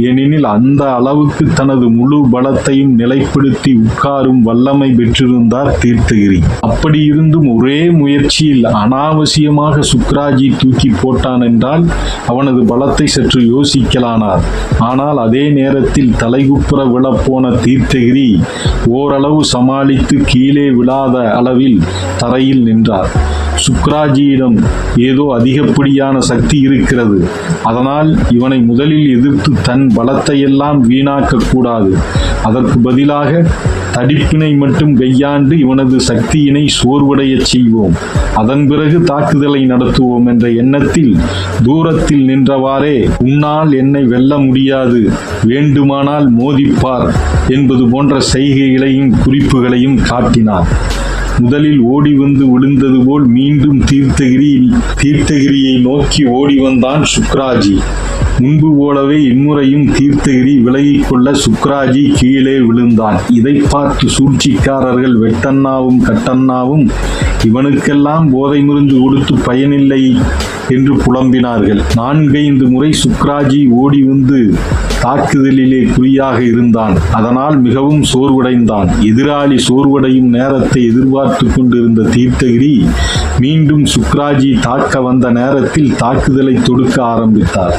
ஏனெனில் அந்த அளவுக்கு தனது முழு பலத்தையும் நிலைப்படுத்தி உட்காரும் வல்லமை பெற்றிருந்தார் தீர்த்தகிரி. அப்படி இருந்தும் ஒரே முயற்சியில் அனாவசியமாக சுக்ராஜி தூக்கி போட்டான் என்றால் அவனது பலத்தை சற்று யோசிக்கலானார். ஆனால் அதே நேரத்தில் தலைகுப்புற விழப்போன தீர்த்தகிரி ஓரளவு சமாளித்து கீழே விழாத அளவில் தரையில் நின்றார். சுக்ராஜியிடம் ஏதோ அதிகப்படியான சக்தி இருக்கிறது. அதனால் இவனை முதலில் எதிர்த்து தன் பலத்தையெல்லாம் வீணாக்க கூடாது அதற்கு பதிலாக தடிப்பினை மட்டும் கையாண்டு இவனது சக்தியினை சோர்வடையச் செய்வோம். அதன் பிறகு தாக்குதலை நடத்துவோம் என்ற எண்ணத்தில் தூரத்தில் நின்றவாறே உன்னால் என்னை வெல்ல முடியாது வேண்டுமானால் மோதிப்பார் என்பது போன்ற செய்கைகளையும் குறிப்புகளையும் காட்டினார் முதலில் ஓடி வந்து விழுந்தது போல் மீண்டும் தீர்த்தகிரி தீர்த்தகிரியை நோக்கி ஓடி வந்தான் சுக்ராஜி. முன்பு போலவே இம்முறையும் தீர்த்தகிரி விலகிக் கொள்ள சுக்ராஜி கீழே விழுந்தான். இதை பார்த்து சூழ்ச்சிக்காரர்கள் வெட்டண்ணாவும் கட்டண்ணாவும் இவனுக்கெல்லாம் போதை முறிஞ்சு கொடுத்து பயனில்லை. என்று புலம்பினார்கள். நான்கைந்து முறை சுக்ராஜி ஓடி வந்து தாக்குதலிலே குறியாக இருந்தான். அதனால் மிகவும் சோர்வடைந்தான். எதிராளி சோர்வடையும் நேரத்தை எதிர்பார்த்து கொண்டிருந்த தீர்த்தகிரி மீண்டும் சுக்ராஜி தாக்க வந்த நேரத்தில் தாக்குதலை தொடுக்க ஆரம்பித்தார்.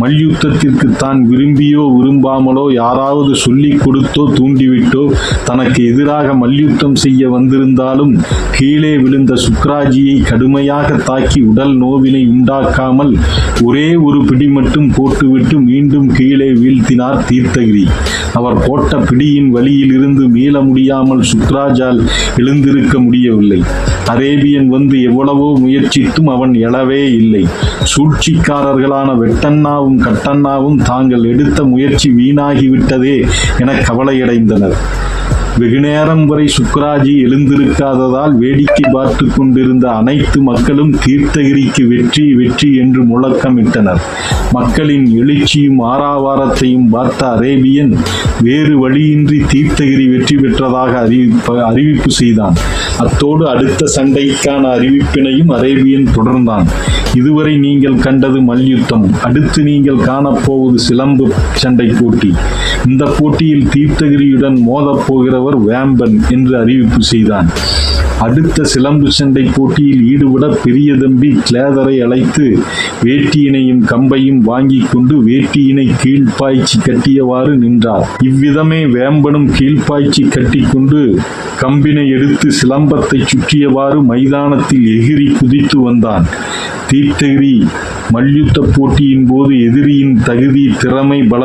மல்யுத்தத்திற்கு தான் விரும்பியோ விரும்பாமலோ யாராவது சொல்லிக் கொடுத்தோ தூண்டிவிட்டோ தனக்கு எதிராக மல்யுத்தம் செய்ய வந்திருந்தாலும் கீழே விழுந்த சுக்ராஜியை கடுமையாக தாக்கி உடல் நோவினை உண்டாக்காமல் ஒரே ஒரு பிடி மட்டும் போட்டுவிட்டு மீண்டும் கீழே வீழ்த்தினார் தீர்த்தகிரி. அவர் போட்ட பிடியின் வழியில் இருந்து மீள முடியாமல் சுக்ராஜால் எழுந்திருக்க முடியவில்லை. அரேபியன் வந்து எவ்வளவோ முயற்சித்தும் அவன் எழவே இல்லை. சூழ்ச்சிக்காரர்களான அண்ணாவும் கட்டண்ணாவும் தாங்கள் எடுத்த முயற்சி வீணாகிவிட்டதே என கவலையடைந்தனர். வெகுநேரம் வரை சுக்ராஜி எழுந்திருக்காததால் வேடிக்கை பார்த்து கொண்டிருந்த அனைத்து மக்களும் தீர்த்தகிரிக்கு வெற்றி வெற்றி என்று முழக்கமிட்டனர். மக்களின் எழுச்சியும் ஆறாவாரத்தையும் பார்த்த அரேபியன் வேறு வழியின்றி தீர்த்தகிரி வெற்றி பெற்றதாக அறிவிப்ப அறிவிப்பு செய்தான். அத்தோடு அடுத்த சண்டைக்கான அறிவிப்பினையும் அரேபியன் தொடர்ந்தான். இதுவரை நீங்கள் கண்டது மல்யுத்தம். அடுத்து நீங்கள் காணப்போவது சிலம்பு சண்டை போட்டி. இந்த போட்டியில் தீர்த்தகிரியுடன் மோதப் போகிறவர் வேம்பன் என்று அறிவிப்பு செய்தான். அடுத்த சிலம்பு சண்டை போட்டியில் ஈடுபட பெரிய தம்பி கிளேதரை அழைத்து வேட்டியினையும் கம்பையும் வாங்கி கொண்டு வேட்டியினை கீழ்ப்பாய்ச்சி கட்டியவாறு நின்றார். இவ்விதமே வேம்பனும் கீழ்ப்பாய்ச்சி கட்டிக்கொண்டு கம்பினை எடுத்து சிலம்பத்தை சுற்றியவாறு மைதானத்தில் எகிரி குதித்து வந்தான். தீர்த்தகிரி மல்யுத்த போட்டியின் போது எதிரியின் தகுதி திறமை பல